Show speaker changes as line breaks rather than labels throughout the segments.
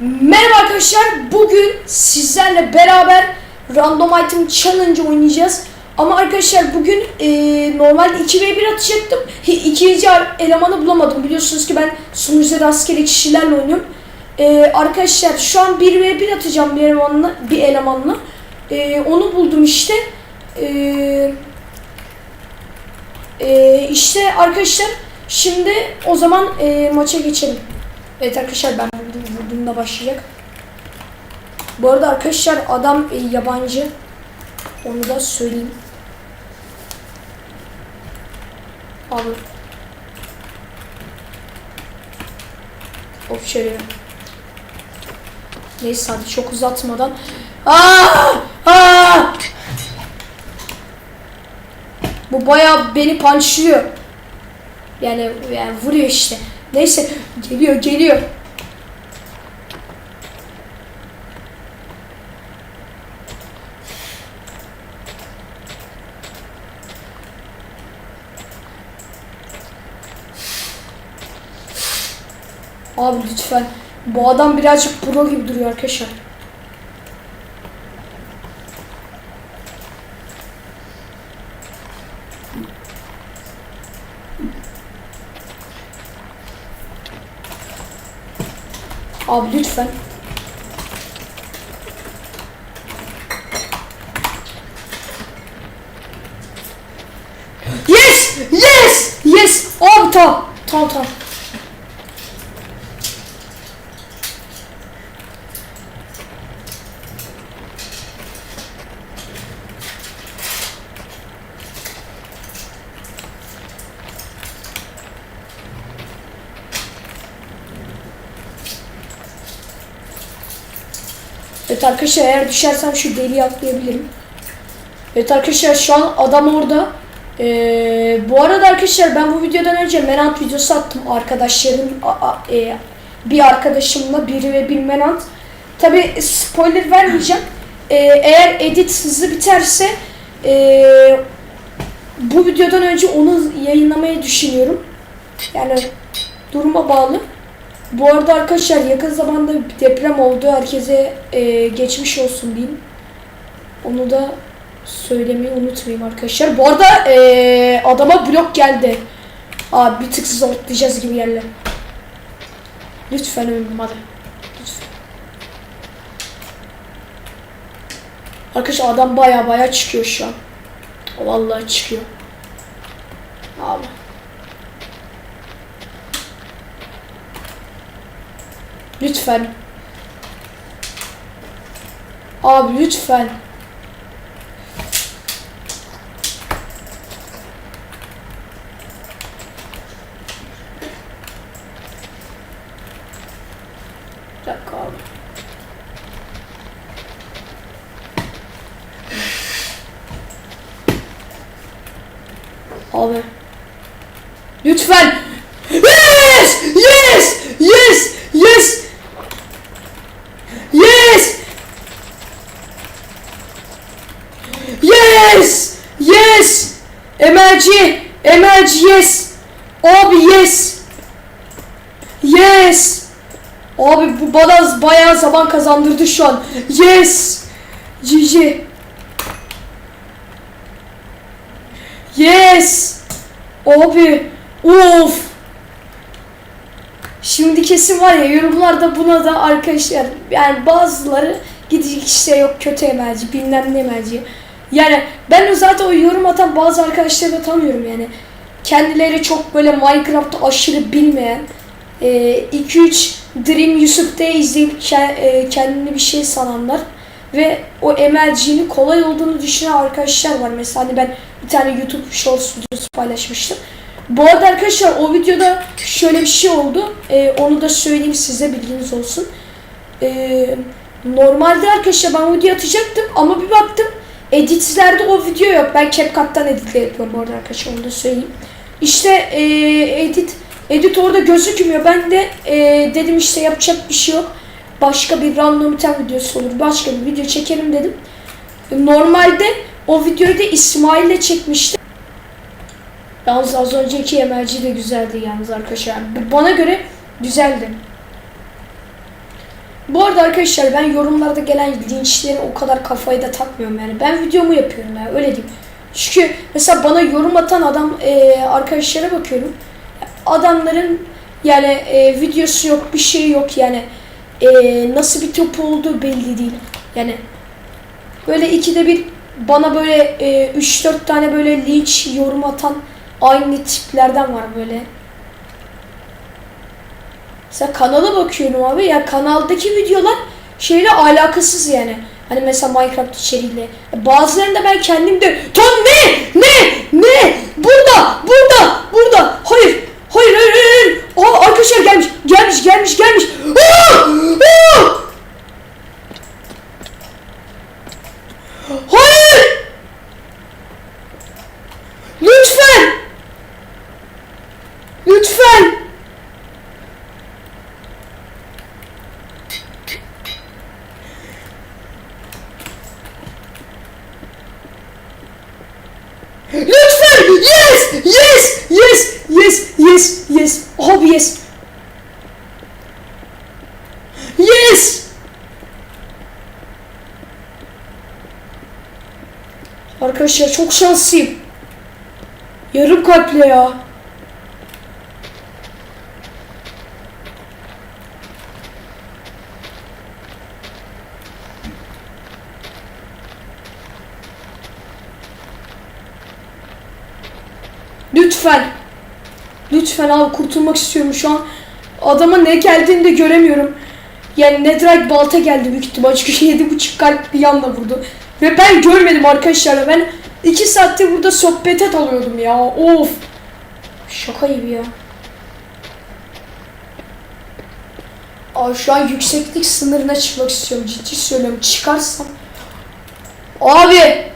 Merhaba arkadaşlar. Bugün sizlerle beraber Random Item Challenge oynayacağız. Ama arkadaşlar bugün e, normalde 2v1 atacaktım. İkinci elemanı bulamadım. Biliyorsunuz ki ben sunucuda rastgele kişilerle oynuyorum. E, arkadaşlar şu an 1v1 atacağım bir elemanla. Bir elemanla. E, onu buldum işte. E, e, işte arkadaşlar şimdi o zaman e, maça geçelim. Evet arkadaşlar ben vurduğumda başlayacak. Bu arada arkadaşlar adam e, yabancı. Onu da söyleyeyim. Abi. Hop şöyle. Neyse hadi çok uzatmadan. Aa! Aa! Bu bayağı beni punchluyor. Yani yani vuruyor işte. Neyse geliyor geliyor. Abi lütfen. Bu adam birazcık pro gibi duruyor arkadaşlar. Abi lütfen. Yes! Yes! Yes! Abi tamam. Tamam tamam. Evet arkadaşlar eğer düşersem şu deliği atlayabilirim. Evet arkadaşlar şu an adam orada. Ee, bu arada arkadaşlar ben bu videodan önce Menant videosu attım arkadaşlarım e, bir arkadaşımla biri ve bir Menant. Tabi spoiler vermeyeceğim. Ee, eğer edit hızlı biterse ee, bu videodan önce onu yayınlamayı düşünüyorum. Yani duruma bağlı. Bu arada arkadaşlar yakın zamanda bir deprem oldu. Herkese e, geçmiş olsun diyeyim. Onu da söylemeyi unutmayayım arkadaşlar. Bu arada e, adama blok geldi. Abi bir tık zorlayacağız gibi yerler. Lütfen ölüm hadi. Lütfen. Arkadaşlar adam baya baya çıkıyor şu an. Vallahi çıkıyor. Abi. Lütfen. Abi lütfen. Bir dakika abi. Abi. Lütfen. Yes! Yes! Yes! Yes! Yes! Yes! Yes! Emerci! Emerci yes! Abi yes! Yes! Abi bu bana bayağı zaman kazandırdı şu an. Yes! GG! Yes! Abi! Of! Şimdi kesin var ya yorumlarda buna da arkadaşlar yani bazıları gidecek işte yok kötü emelci bilmem ne emelci. Yani ben zaten o yorum atan bazı arkadaşları da tanıyorum yani. Kendileri çok böyle Minecraft'ı aşırı bilmeyen 2-3 Dream Yusuf'ta izleyip e, kendini bir şey sananlar ve o emelcinin kolay olduğunu düşünen arkadaşlar var. Mesela hani ben bir tane YouTube Shorts videosu paylaşmıştım. Bu arada arkadaşlar o videoda şöyle bir şey oldu. Ee, onu da söyleyeyim size bilginiz olsun. Ee, normalde arkadaşlar ben video atacaktım ama bir baktım editlerde o video yok. Ben CapCut'tan editle yapıyorum bu arada arkadaşlar onu da söyleyeyim. İşte ee, edit edit orada gözükmüyor. Ben de ee, dedim işte yapacak bir şey yok. Başka bir random item videosu olur. Başka bir video çekelim dedim. Normalde o videoyu da İsmail'le çekmiştim. Yalnız az önceki emerci de güzeldi yalnız arkadaşlar. Bana göre güzeldi. Bu arada arkadaşlar ben yorumlarda gelen linçleri o kadar kafayı da takmıyorum yani. Ben videomu yapıyorum ya öyle diyeyim. Çünkü mesela bana yorum atan adam e, arkadaşlara bakıyorum. Adamların yani e, videosu yok bir şey yok yani. E, nasıl bir top olduğu belli değil. Yani böyle ikide bir bana böyle e, 3-4 tane böyle linç yorum atan aynı tiplerden var böyle. Mesela kanala bakıyorum abi ya kanaldaki videolar şeyle alakasız yani. Hani mesela Minecraft içeriğiyle. Bazılarında ben kendim de Tam ne? Ne? Ne? Burada! Burada! Burada! Hayır hayır hayır! hayır. Aa, arkadaşlar gelmiş! Gelmiş gelmiş gelmiş! Aa! Aa! Hayır! Lütfen! Lütfen! Lütfen! Yes! Yes! Yes! Yes! Yes! Yes! Abi yes! Yes! Arkadaşlar çok şanslıyım. Yarım kalple ya. Lütfen. Lütfen abi kurtulmak istiyorum şu an. Adama ne geldiğini de göremiyorum. Yani Netherite balta geldi büyük ihtimal çünkü yedi buçuk kalp bir anda vurdu. Ve ben görmedim arkadaşlar. Ben iki saatte burada sohbete dalıyordum ya. Of. Şaka gibi ya. Aa, şu an yükseklik sınırına çıkmak istiyorum. Ciddi söylüyorum. Çıkarsam. Abi.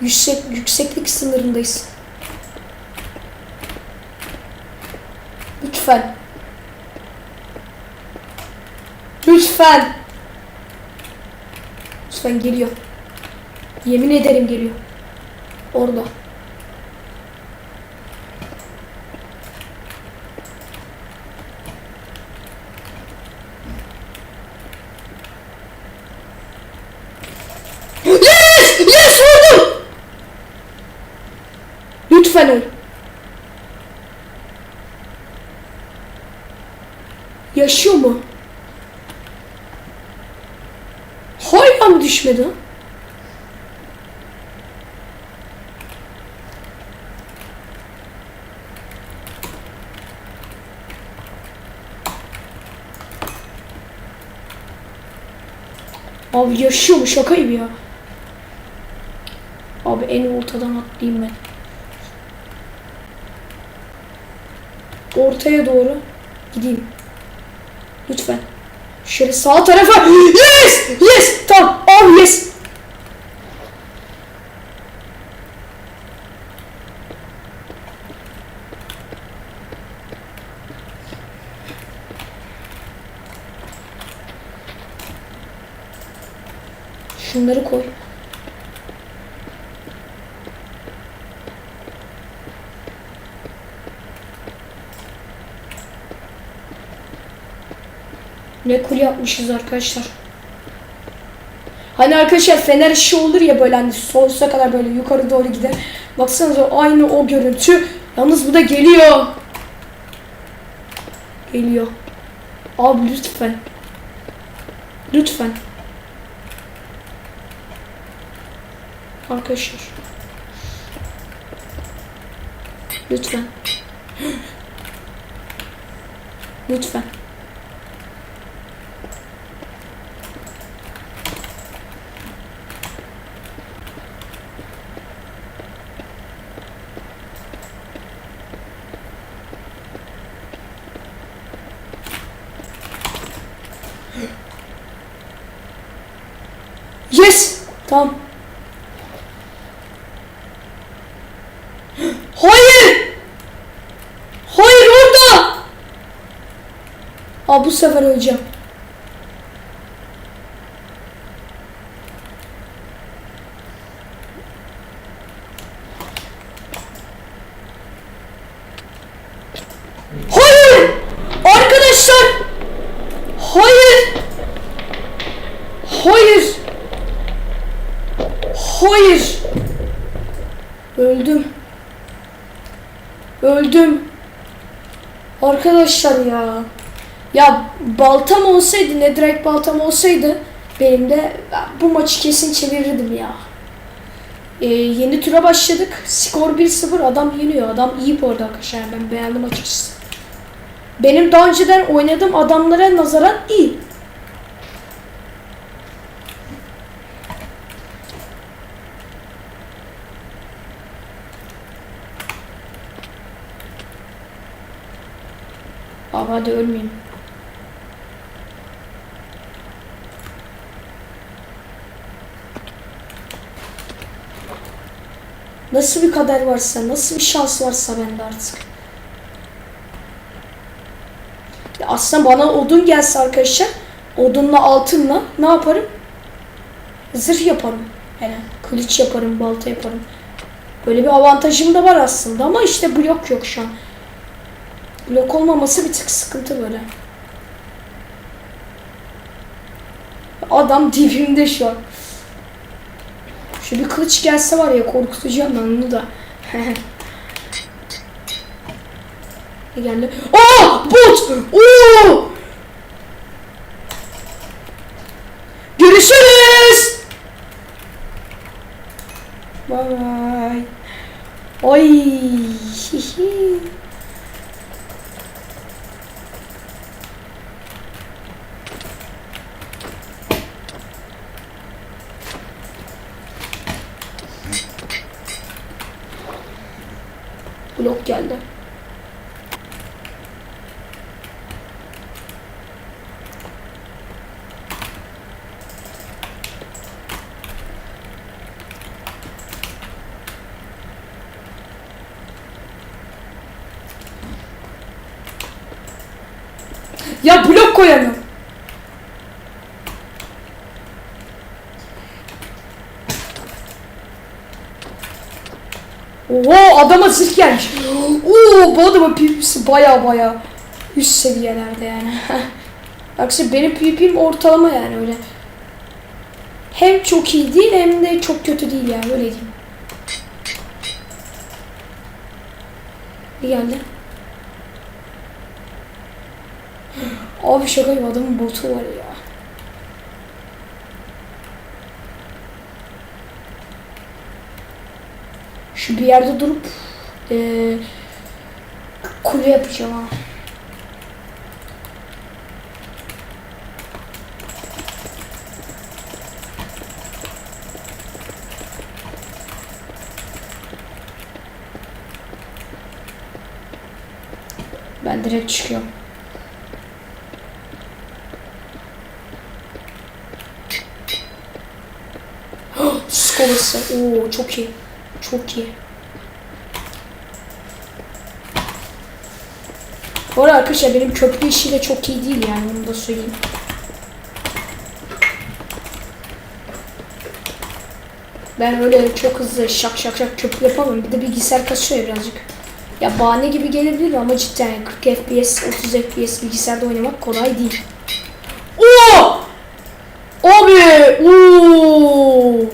Yüksek, yükseklik sınırındayız. Lütfen. Lütfen. Lütfen geliyor. Yemin ederim geliyor. Orada. Yes! Yes vurdum! Lütfen öl. Yaşıyor mu? Hala mı düşmedi? Abi yaşıyor mu? Şaka gibi ya. Abi en ortadan atlayayım ben. Ortaya doğru gideyim. Lütfen. Şöyle sağ tarafa. Yes! Yes! Tamam. Abi yes! Şunları koy. Ne kul yapmışız arkadaşlar. Hani arkadaşlar fener ışığı olur ya böyle hani sonsuza kadar böyle yukarı doğru gider. Baksanıza aynı o görüntü. Yalnız bu da geliyor. Geliyor. Abi lütfen. Lütfen. Arkadaşlar. Lütfen. Lütfen. Yes! Tamam. Hayır! Hayır orada! Aa bu sefer öleceğim. Hayır! Arkadaşlar! Hayır. Hayır. Hayır. Öldüm. Öldüm. Arkadaşlar ya. Ya baltam olsaydı ne direkt baltam olsaydı benim de bu maçı kesin çevirirdim ya. Ee, yeni tura başladık. Skor 1-0 adam yeniyor. Adam iyi bu arada arkadaşlar. Ben beğendim açıkçası. Benim daha önceden oynadığım adamlara nazaran iyi. Abi hadi ölmeyeyim. Nasıl bir kader varsa, nasıl bir şans varsa bende artık. Ya aslında bana odun gelse arkadaşlar, odunla altınla ne yaparım? Zırh yaparım. Yani kılıç yaparım, balta yaparım. Böyle bir avantajım da var aslında ama işte blok yok şu an. Blok olmaması bir tık sıkıntı böyle. Adam dibimde şu an. Şu bir kılıç gelse var ya korkutacağım ben onu da. ne geldi? Aa! Bot! Oo! Görüşürüz! Bye bye. Oy! Blok geldi. Ya blok koyalım. Oo adama zırh gelmiş. Oo bu adamın PvP'si baya baya üst seviyelerde yani. Aksi benim PvP'm ortalama yani öyle. Hem çok iyi değil hem de çok kötü değil yani öyle diyeyim. Bir geldi. Abi şaka gibi adamın botu var ya. Şu bir yerde durup eee kule yapacağım ha. Ben direkt çıkıyorum. Skolası. Oo çok iyi. Çok iyi. Bu arada arkadaşlar benim köprü işi de çok iyi değil yani onu da söyleyeyim. Ben öyle çok hızlı şak şak şak köprü yapamam. Bir de bilgisayar kasıyor birazcık. Ya bahane gibi gelebilir ama cidden yani 40 FPS, 30 FPS bilgisayarda oynamak kolay değil. Oo! Abi! Oo!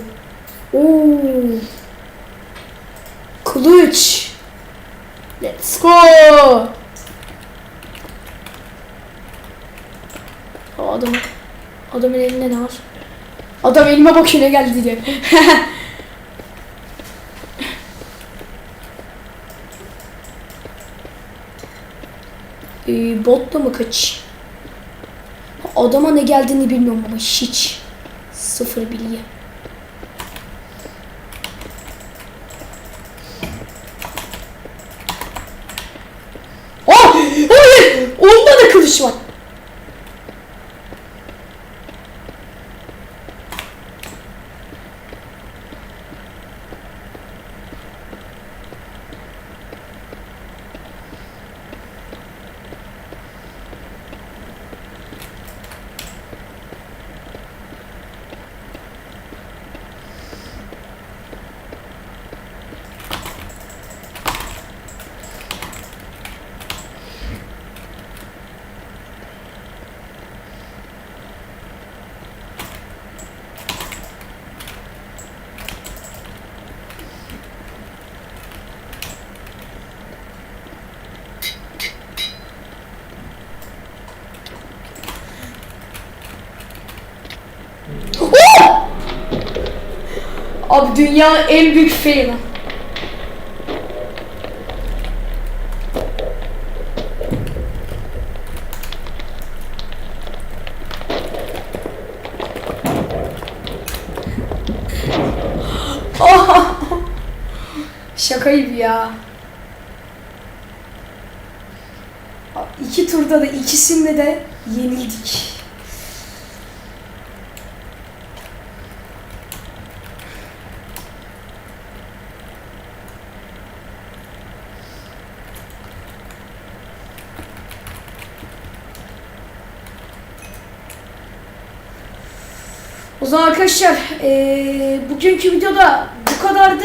Oo! Kılıç! Let's go! O adam, adamın elinde ne var? Adam elime bakıyor ne geldi diye. ee, botla mı kaç? Adama ne geldiğini bilmiyorum ama hiç. Sıfır bilgi. Oh! Hayır! Onda da kılıç var. Abi dünyanın en büyük fail'i. Şaka gibi ya. İki turda da ikisinde de yenildik. O zaman arkadaşlar eee, bugünkü videoda bu kadardı.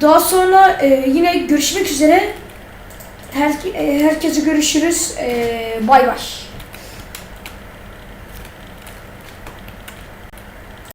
Daha sonra eee, yine görüşmek üzere. Her, eee, herkese görüşürüz. Eee, Bay bay.